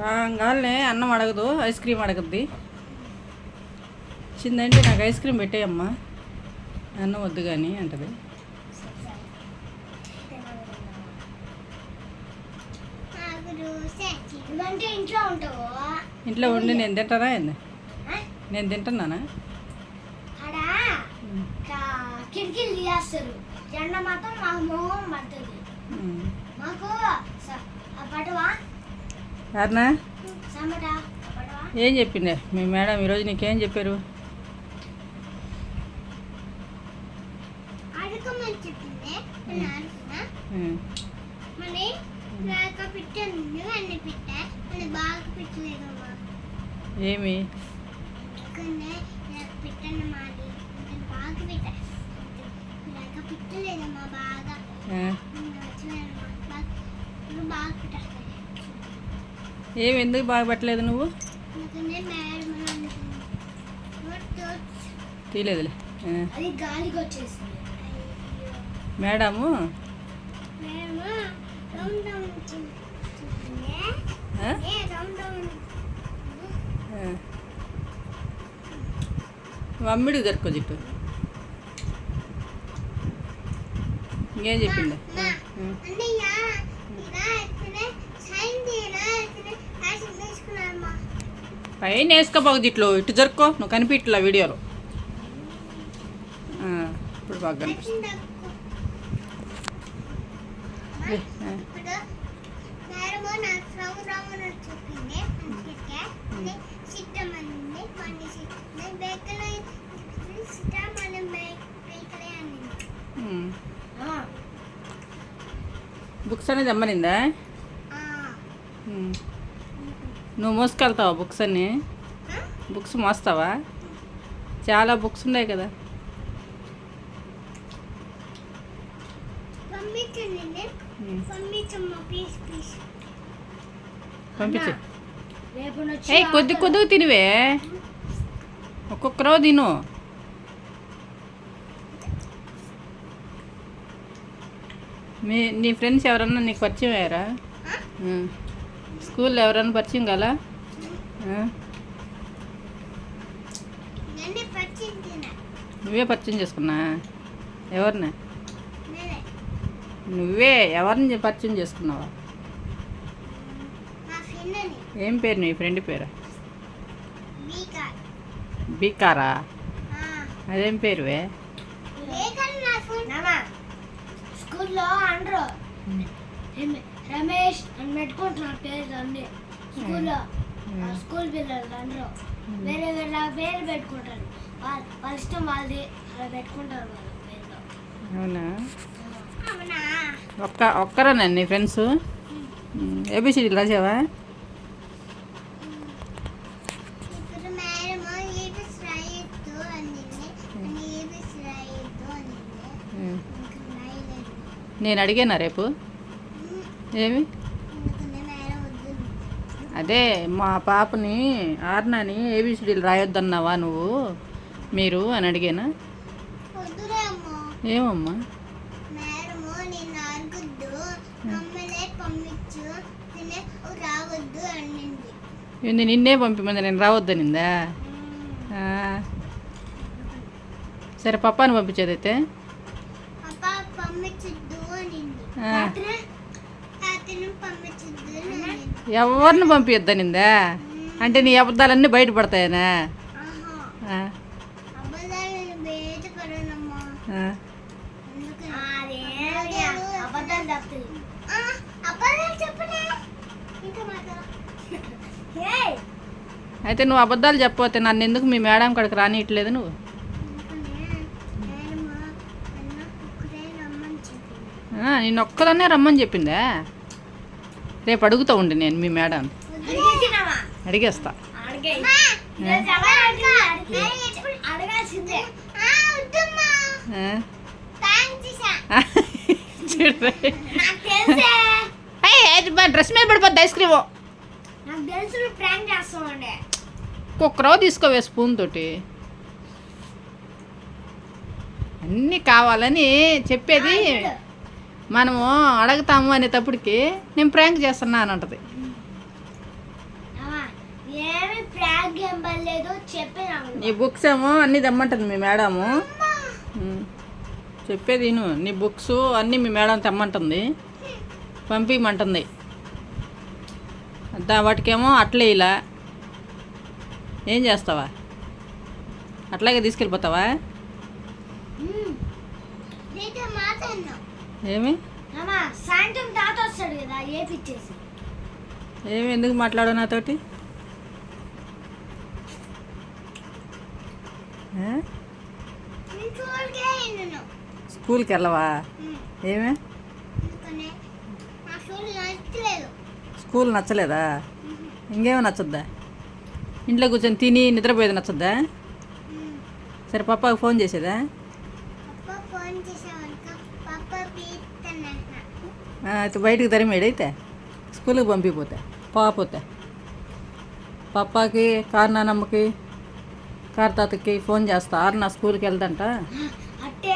కాగానే అన్నం అడగదు ఐస్ క్రీమ్ అడగద్ది. వచ్చిందంటే నాకు ఐస్ క్రీమ్ పెట్టేయమ్మా. అన్నం వద్దు కానీ అంటది. ఇంట్లో ఉండి నేను తింటానా ఏంది? నేను తింటున్నానా? ఆడ కా- కిటికీలు తీయేస్తారు జెండా మాత్రం మా మొహం పడుతుంది. మాకు స- పటవా ఏం చెప్పిండే? మీ మేడం ఈరోజు నీకేం చెప్పారు? ఆడుకోమని చెప్పింది నేను ఆడుకున్నా ఉమ్. మళ్ళీ లేక పెట్టాను అన్ని పెట్టా మళ్ళీ బాగా పెట్టలేదమ్మా ఏమి ఎందుకంటే నాకు పెట్టాను మాది నేను బాగా పెట్టా లేక పెట్టలేదమ్మా బాగా ఆ. నేను వచ్చినానమ్మా బాగా ఇప్పుడు బాగా పెట్టాలి ఏమి ఎందుకు బాగా పెట్టలేదు నువ్వు. తీయలేదులే. మేడము? మేడం రౌండ్ రౌండ్ చెప్పింది ఆ? ఏ రౌండ్ రౌండ్ ఆ. మమ్మిడికి జరుపుకో జిట్టు ఇంకేం చెప్పిండే? పైన వేసుకోపోక జిట్లు ఇటు జరుక్కో నువ్వు కనిపించట్లా వీడియోలో. ఇప్పుడు బాగా కనిపిస్తుంది. బుక్స్ అనేది అమ్మనిందా. నువ్వు మోసుకెళ్తావా బుక్స్ అన్ని? బుక్స్ మోస్తావా? చాలా బుక్స్ ఉన్నాయి కదా. పంపించు. ఏ కొద్ది కొద్దిగా తినివే. ఒక్కొక్క రోజు తిను. మీ నీ ఫ్రెండ్స్ ఎవరన్నా నీకు పరిచయం అయ్యారా? ఉమ్. స్కూల్లో ఎవరన్నా పరిచయం పచ్చింది నువ్వే పరిచయం చేసుకున్నా? ఎవరిని? నేనే. నువ్వే ఎవరిని పరిచయం చేసుకున్నావా? ఏం పేరు నీ ఫ్రెండ్ పేరు? బీకా. బీకారా? అదేం పేరువే? స్కూల్లో రమేష్ అని పెట్టుకుంటున్నారు పేరు అన్ని. స్కూల్లో ఆ స్కూల్ పిల్లలు అందరూ వేరే వేరే పేరు పెట్టుకుంటారు. వాళ్ళ వాళ్ళ ఇష్టం వాళ్ళది అలా పెట్టుకుంటారు వాళ్ళ అవునా? ఒక్క ఒక్కరేనా నీ ఫ్రెండ్స్ ఏబిసిడీలు రాసావా? రాయలేదు. నేను అడిగానా రేపు? ఏమి? అదే మా పాపని ఆర్నాని ఏబిసిడీలు రాయొద్దన్నావా నువ్వు? మీరు అని అడిగానా? ఏమమ్మా? ఏంది నిన్నే పంపిమంది నేను రావద్దనిందా. సరే పప్పాని పంపించేదైతే? ఎవరిని పంపించద్దనిందా అంటే నీ అబద్ధాలన్నీ బయటపడతాయనా? అయితే నువ్వు అబద్ధాలు చెప్పపోతే నన్ను ఎందుకు మీ మేడం కాడికి రానియట్లేదు నువ్వు? నేను ఒక్కదాన్నే రమ్మని చెప్పిందా? రేపు అడుగుతా ఉండి నేను మీ మేడం. అడిగేస్తా. డ్రెస్ మీద పడిపోద్ది ఐస్ క్రీము. కుక్కరో తీసుకోవే స్పూన్ తోటి. అన్నీ కావాలని చెప్పేది మనము అడుగుతాము అనేటప్పటికి నేను ప్రాంక్ చేస్తున్నా అని అంటది. నీ బుక్స్ ఏమో అన్నీ తెమ్మంటుంది మీ మేడము. చెప్పేది నీ బుక్స్ అన్నీ మీ మేడం తెమ్మంటుంది. పంపించమంటుంది దా వాటికేమో అట్లే ఇలా. ఏం చేస్తావా? అట్లాగే తీసుకెళ్ళిపోతావా? ఏమి? సాయంత్రం తాత వస్తాడు కదా ఏపిచ్చేసి. ఏమి ఎందుకు మాట్లాడు నాతోటి? స్కూల్కి వెళ్ళవా? ఏమే? స్కూల్ నచ్చలేదా. ఇంకేమో నచ్చద్దా? ఇంట్లో కూర్చొని తిని నిద్రపోయేది నచ్చద్దా? సరే పప్పాకి ఫోన్ చేసేదా పప్ప ఫోన్ చేసావనుకో పప్ప పీస్తాను ఆ, అయితే బయటికి తరిమేడు అయితే. స్కూల్కి పంపిపోతే పోకపోతే. పప్పాకి కారు నానమ్మకి కారు తాతకి ఫోన్ చేస్తా. ఆరు నా స్కూల్కి వెళ్దంట. అంటే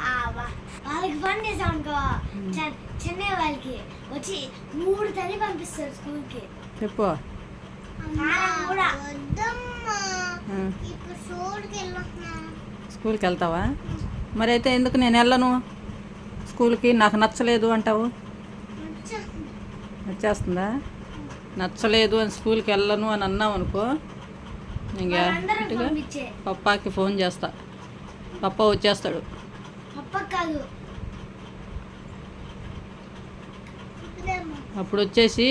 ఆ వా- వాళ్ళకి ఫోన్ చేసామనుకో చ- చెన్నై వాళ్ళకి వచ్చి మూడు తల్లి పంపిస్తారు స్కూల్కి. చెప్పు. స్కూల్కి వెళ్తావా? మరి అయితే ఎందుకు నేను వెళ్ళను? స్కూల్కి నాకు నచ్చలేదు అంటావు? వచ్చేస్తుందా నచ్చలేదు అని స్కూల్కి వెళ్ళను అని అన్నావు అనుకో ఇంకా పప్పాకి ఫోన్ చేస్తా. పప్ప వచ్చేస్తాడు. అప్పుడు వచ్చేసి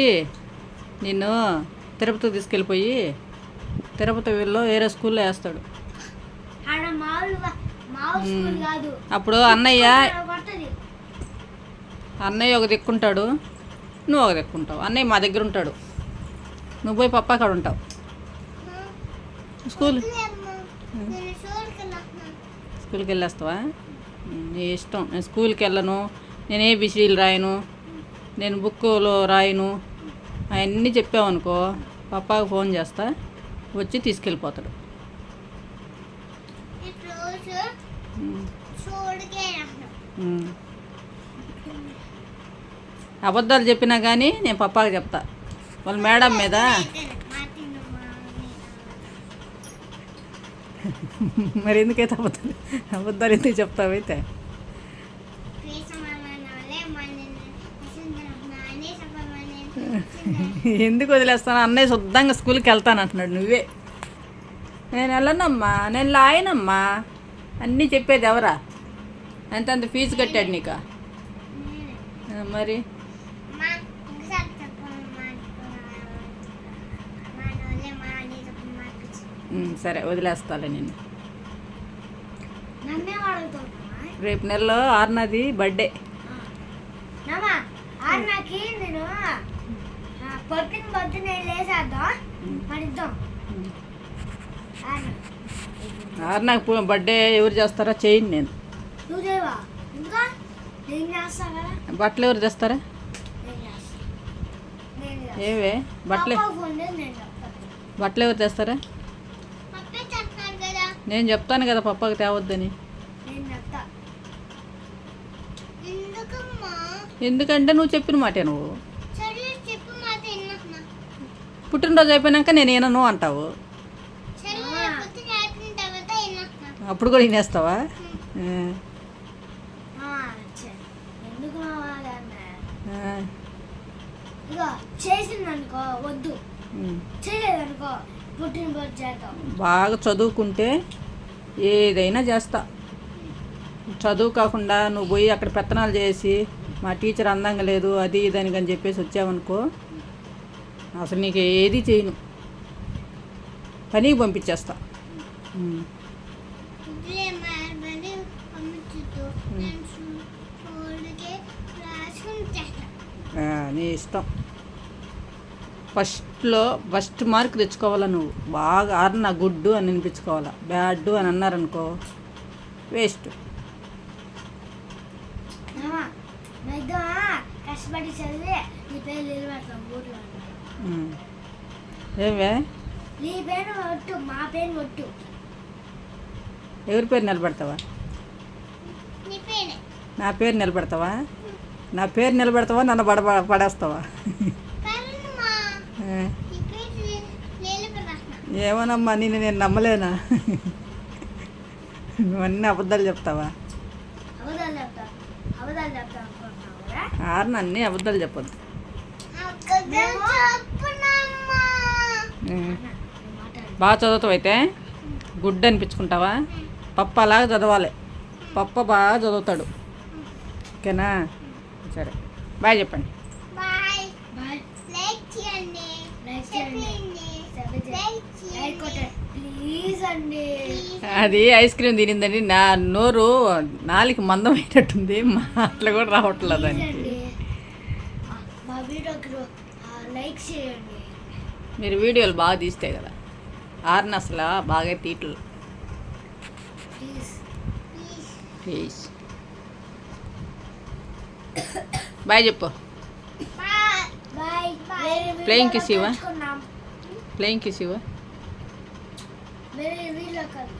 నిన్ను తిరుపతికి తీసుకెళ్ళిపోయి తిరుపతి వీళ్ళు వేరే స్కూల్లో వేస్తాడు ఆడ మామూలు మామూలు స్కూల్ కాదు అప్పుడు అన్నయ్య అన్నయ్య ఒక దిక్కుంటాడు నువ్వు ఒక దిక్కుంటావు. అన్నయ్య మా దగ్గర ఉంటాడు. నువ్వు పోయి పప్పా కాడ ఉంటావు. స్కూల్ స్కూల్కి వెళ్ళేస్తావా? నీ ఇష్టం. నేను స్కూల్కి వెళ్ళను. నేను ఏ బిసీలు రాయను. నేను బుక్లో రాయను. అవన్నీ చెప్పావనుకో పప్పాకు ఫోన్ చేస్తా. వచ్చి తీసుకెళ్ళిపోతాడు. అబద్ధాలు చెప్పినా కానీ నేను పప్పాకి చెప్తా. వాళ్ళ మేడం మీద. మరి ఎందుకైతే అబద్ధాలు అబద్ధాలు ఎందుకు చెప్తావైతే? ఎందుకు వదిలేస్తాను అన్నయ్య శుద్ధంగా స్కూల్కి వెళ్తాను అంటున్నాడు నువ్వే. నేను వెళ్ళనమ్మా నేను లాయనమ్మా. అన్నీ చెప్పేది ఎవరా? ఎంత అంత ఫీజు కట్టాడు నీకా? మరి? సరే వదిలేస్తాలే నేను రేపు నెలలో ఆరునది బర్త్డే. నామా నేను ఆ, పొద్దున పొద్దున లేసేద్దాం పడిద్దాం ఆరునకు బర్త్డే ఎవరు చేస్తారో చేయను నేను. బట్టలు ఎవరు తెస్తారా. ఏవే? బట్టలు బట్టలు ఎవరు తెస్తారా? నేను చెప్తాను కదా పప్పకి తేవద్దని. ఎందుకంటే నువ్వు చెప్పిన మాటే నువ్వు. పుట్టినరోజు అయిపోయినాక నేను ఏనను అంటావు సరే పొద్దున అయిపోయిన తర్వాత విన్నా అప్పుడు కూడా వినేస్తావా? చేసిందనుకో వద్దు. చేయలేదనుకో పుట్టినరోజు చేద్దాం. బాగా చదువుకుంటే ఏదైనా చేస్తా. చదువు కాకుండా నువ్వు పోయి అక్కడ పెత్తనాలు చేసి మా టీచర్ అందంగా లేదు అది ఇది అని కానీ చెప్పేసి వచ్చావనుకో అసలు నీకు ఏది చేయను. పనికి పంపించేస్తా. నీ ఇష్టం. ఫస్ట్లో ఫస్ట్ మార్క్ తెచ్చుకోవాలా నువ్వు? బాగా ఆర్న గుడ్డు అని అనిపించుకోవాలా? బ్యాడ్ అని అన్నారనుకో వేస్ట్. ఏవే ఎవరి పేరు నిలబెడతావా? నీ పేరే? నిలబెడతావా? నా పేరు నిలబెడతావా? నన్ను పడ పడేస్తావా? ఏమోనమ్మా నిన్ను నేను నమ్మలేనా? నువ్వన్నీ అబద్ధాలు చెప్తావా? ఆరున అన్నీ అబద్ధాలు చెప్పొద్దు. బాగా చదువుతావు అయితే గుడ్ అనిపించుకుంటావా? పప్ప అలాగా చదవాలి. పప్ప బాగా చదువుతాడు. ఓకేనా? సరే. బాయ్ చెప్పండి. బాయ్. బాయ్. లైక్ చేయండి. లైక్ చేయండి. లైక్ కొట్టండి. ప్లీజ్ అండి. అది ఐస్ క్రీమ్ తినిందని నా నోరు నాలుగు మందం అయినట్టుంది మాటలు కూడా రావట్లేదు దానికి. అండి. ఆ, మా వీడియోకి లైక్ చేయండి. మీరు వీడియోలు బాగా తీస్తే కదా. ఆరున అసలు బాగా తీట్లు ప్లీజ్. ప్లీజ్ బాయ్ చెప్పు బాయ్ బాయ్ Playing kiss ఇవ్వా? ప్లేయింగ్ కిస్ ఇవ్వ వేరే వీడియో కాదు